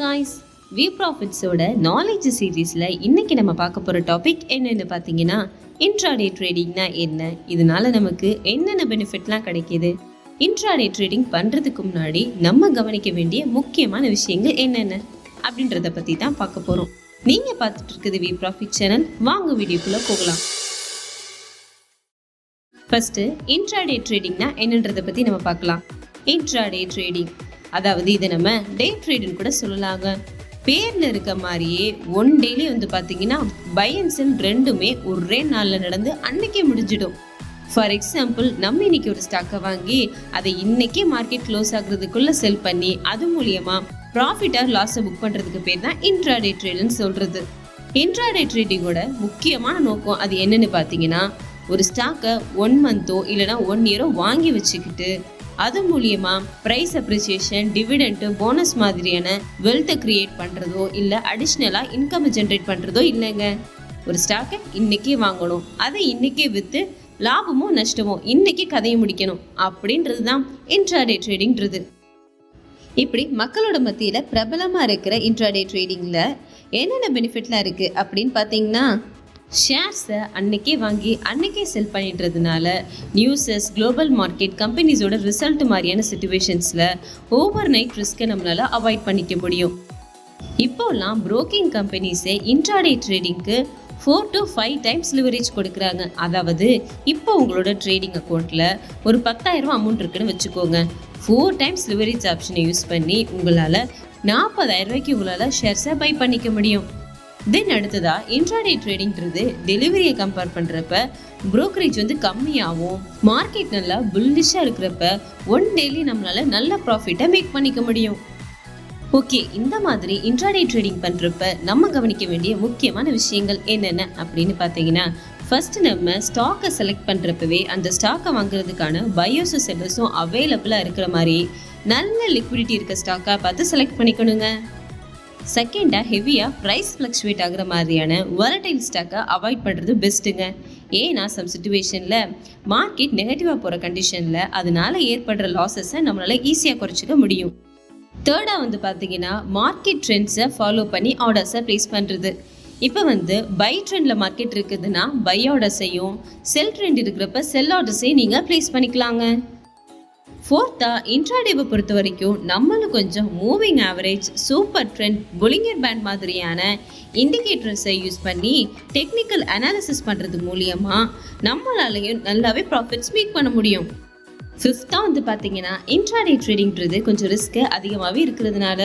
Guys V ப்ராஃபிட்ஸோட knowledge சீரீஸில் இன்னைக்கு நம்ம பார்க்க போகிற டாபிக் என்னென்னு பார்த்தீங்கன்னா இன்ட்ராடே ட்ரேடிங்னா என்ன? இதனால நமக்கு என்னென்ன பெனிஃபிட்லாம் கிடைக்கிது? இன்ட்ராடே ட்ரேடிங் பண்ணுறதுக்கு முன்னாடி நம்ம கவனிக்க வேண்டிய முக்கியமான விஷயங்கள் என்னென்ன? அப்படின்றத பற்றி தான் பார்க்க போகிறோம் நீங்கள் பார்த்துட்டு இருக்குது வி ப்ராஃபிட் சேனல் வாங்க வீடியோக்குள்ளே போகலாம். ஃபஸ்ட்டு இன்ட்ராடே ட்ரேடிங்னா என்னன்றதை பற்றி நம்ம பார்க்கலாம். இன்ட்ராடே ட்ரேடிங் அதாவது இதை நம்ம டே ட்ரேடுன்னு கூட சொல்லலாங்க. பேரில் இருக்க மாதிரியே ஒன் டேலி வந்து பார்த்தீங்கன்னா பை அண்ட் செல் ரெண்டுமே ஒரே நாளில் நடந்து அன்னைக்கே முடிஞ்சிடும். ஃபார் எக்ஸாம்பிள் நம்ம இன்னைக்கு ஒரு ஸ்டாக்கை வாங்கி அதை இன்னைக்கே மார்க்கெட் க்ளோஸ் ஆகுறதுக்குள்ள செல் பண்ணி அது மூலியமா ப்ராஃபிட் ஆர் லாஸை புக் பண்ணுறதுக்கு பேர் தான் இன்ட்ராடே ட்ரேடுன்னு சொல்கிறது இன்ட்ராடே ட்ரேடிங்கோட முக்கியமான நோக்கம் அது என்னன்னு பார்த்தீங்கன்னா ஒரு ஸ்டாக்கை ஒன் மந்த்தோ இல்லைனா ஒன் இயரோ வாங்கி வச்சுக்கிட்டு அது மூலியமா ப்ரைஸ் அப்ரிசியேஷன் டிவிடெண்ட் போனஸ் மாதிரியான வெல்த்தை கிரியேட் பண்ணுறதோ இல்லை அடிஷ்னலாக இன்கம் ஜென்ரேட் பண்ணுறதோ இல்லைங்க. ஒரு ஸ்டாக்கை இன்னைக்கே வாங்கணும். அதை இன்னைக்கே விற்று லாபமோ நஷ்டமோ இன்னைக்கு கதையை முடிக்கணும். அப்படின்றது தான் இன்ட்ராடே ட்ரேடிங்கிறது இப்படி மக்களோட மத்தியில் பிரபலமாக இருக்கிற இன்ட்ராடே ட்ரேடிங்கில் என்னென்ன பெனிஃபிட்லாம் இருக்குது அப்படின்னு பார்த்தீங்கன்னா ஷேர்ஸை அன்னைக்கே வாங்கி அன்னைக்கே செல் பண்ணிடுறதுனால நியூஸஸ் குளோபல் மார்க்கெட் கம்பெனிஸோட ரிசல்ட் மாதிரியான சுச்சுவேஷன்ஸில் ஓவர் நைட் ரிஸ்க்கை நம்மளால் அவாய்ட் பண்ணிக்க முடியும். இப்போல்லாம் புரோக்கிங் கம்பெனிஸே intraday ட்ரேடிங்க்கு four to five times leverage கொடுக்குறாங்க. அதாவது இப்போ உங்களோட ட்ரேடிங் அக்கௌண்ட்டில் ஒரு பத்தாயிரம் அமௌண்ட் இருக்குன்னு வச்சுக்கோங்க. ஃபோர் டைம்ஸ் லிவரேஜ் ஆப்ஷனை யூஸ் பண்ணி உங்களால் நாற்பதாயிரம் ரூபாய்க்கு உங்களால் ஷேர்ஸை பை பண்ணிக்க முடியும். தென் அடுத்ததா இன்ட்ராடே ட்ரேடிங்கிறது டெலிவரியை கம்பேர் பண்ணுறப்ப ப்ரோக்கரேஜ் வந்து கம்மியாகவும் மார்க்கெட் நல்லா புல்லிஷாக இருக்கிறப்ப ஒன் டெய்லி நம்மளால் நல்ல ப்ராஃபிட்டை மேக் பண்ணிக்க முடியும். ஓகே இந்த மாதிரி இன்ட்ராடே ட்ரேடிங் பண்ணுறப்ப நம்ம கவனிக்க வேண்டிய முக்கியமான விஷயங்கள் என்னென்ன அப்படின்னு பார்த்தீங்கன்னா ஃபர்ஸ்ட் நம்ம ஸ்டாக்கை செலக்ட் பண்ணுறப்பவே அந்த ஸ்டாக்கை வாங்குறதுக்கான பயோஸும் செல்லர்ஸும் அவைலபிளாக இருக்கிற மாதிரி நல்ல லிக்விடிட்டி இருக்க ஸ்டாக்காக பார்த்து செலக்ட் பண்ணிக்கணுங்க. செகண்டாக ஹெவியாக ப்ரைஸ் ஃப்ளக்ஷுவேட் ஆகுற மாதிரியான வரடைல் ஸ்டாக்கை அவாய்ட் பண்ணுறது பெஸ்ட்டுங்க ஏன்னா சம் சுச்சுவேஷனில் மார்க்கெட் நெகட்டிவாக போகிற கண்டிஷனில் அதனால ஏற்படுற லாஸஸை நம்மளால் ஈஸியாக குறைச்சிக்க முடியும். தேர்டாக வந்து பார்த்தீங்கன்னா மார்க்கெட் ட்ரெண்ட்ஸை ஃபாலோ பண்ணி ஆர்டர்ஸை ப்ளேஸ் பண்ணுறது இப்போ வந்து பை ட்ரெண்டில் மார்க்கெட் இருக்குதுன்னா பை ஆர்டர்ஸையும் செல் ட்ரெண்ட் இருக்கிறப்ப செல் ஆர்டர்ஸையும் நீங்கள் ப்ளேஸ் பண்ணிக்கலாங்க. ஃபோர்த்தா இன்ட்ராடேவை பொறுத்த வரைக்கும் நம்மளும் கொஞ்சம் moving average super trend Bollinger band மாதிரியான இண்டிகேட்டர்ஸை யூஸ் பண்ணி டெக்னிக்கல் அனாலிசிஸ் பண்ணுறது மூலியமாக நம்மளாலையும் நல்லாவே ப்ராஃபிட்ஸ் மேக் பண்ண முடியும். ஃபிஃப்த்தாக வந்து பார்த்தீங்கன்னா இன்ட்ராடே ட்ரேடிங்கிறது கொஞ்சம் ரிஸ்க்கு அதிகமாகவே இருக்கிறதுனால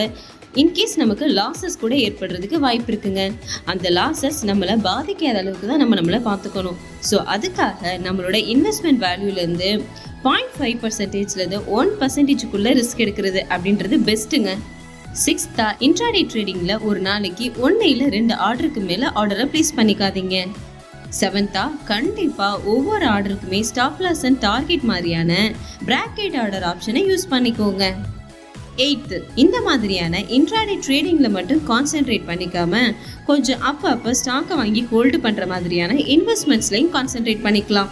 இன்கேஸ் நமக்கு லாஸஸ் கூட ஏற்படுறதுக்கு வாய்ப்பு இருக்குங்க. அந்த லாஸஸ் நம்மளை பாதிக்காத அளவுக்கு தான் நம்ம நம்மளை பார்த்துக்கணும். ஸோ அதுக்காக நம்மளோட இன்வெஸ்ட்மெண்ட் வேல்யூலேருந்து பாயிண்ட் ஃபைவ் பர்சன்டேஜ்லேருந்து ஒன் பர்சன்டேஜுக்குள்ளே ரிஸ்க் எடுக்கிறது அப்படின்றது பெஸ்ட்டுங்க சிக்ஸ்த்தா இன்ட்ராடே ட்ரேடிங்கில் ஒரு நாளைக்கு ஒன்று இல்லை ரெண்டு ஆர்டருக்கு மேலே ஆர்டரை ப்ளேஸ் பண்ணிக்காதீங்க. செவன்த்தா கண்டிப்பாக ஒவ்வொரு ஆர்டருக்குமே ஸ்டாப் லாஸ் அண்ட் டார்கெட் மாதிரியான பிராக்கெட் ஆர்டர் ஆப்ஷனை யூஸ் பண்ணிக்கோங்க. எயித்து இந்த மாதிரியான இன்ட்ராடே ட்ரேடிங்கில் மட்டும் கான்சென்ட்ரேட் பண்ணிக்காம கொஞ்சம் அப்போ அப்போ ஸ்டாக்கை வாங்கி ஹோல்டு பண்ணுற மாதிரியான இன்வெஸ்ட்மெண்ட்ஸ்லையும் கான்சென்ட்ரேட் பண்ணிக்கலாம்.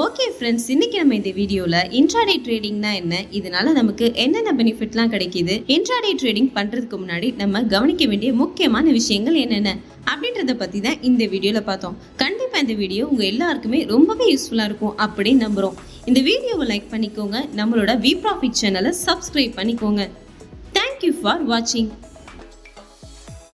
ஓகே ஃப்ரெண்ட்ஸ் இன்னைக்கு நம்ம இந்த வீடியோவில் இன்ட்ராடே ட்ரேடிங்னா என்ன? இதனால நமக்கு என்னென்ன பெனிஃபிட்லாம் கிடைக்கிது? இன்ட்ராடே ட்ரேடிங் பண்ணுறதுக்கு முன்னாடி நம்ம கவனிக்க வேண்டிய முக்கியமான விஷயங்கள் என்னென்ன? அப்படின்றத பற்றி தான் இந்த வீடியோவில் பார்த்தோம். கண்டிப்பாக இந்த வீடியோ உங்கள் எல்லாருக்குமே ரொம்பவே யூஸ்ஃபுல்லாக இருக்கும் அப்படின்னு நம்புகிறோம் இந்த வீடியோவை லைக் பண்ணிக்கோங்க. நம்மளோட வி ப்ராஃபிட் சேனலை சப்ஸ்கிரைப் பண்ணிக்கோங்க. தேங்க்யூ ஃபார் வாட்சிங்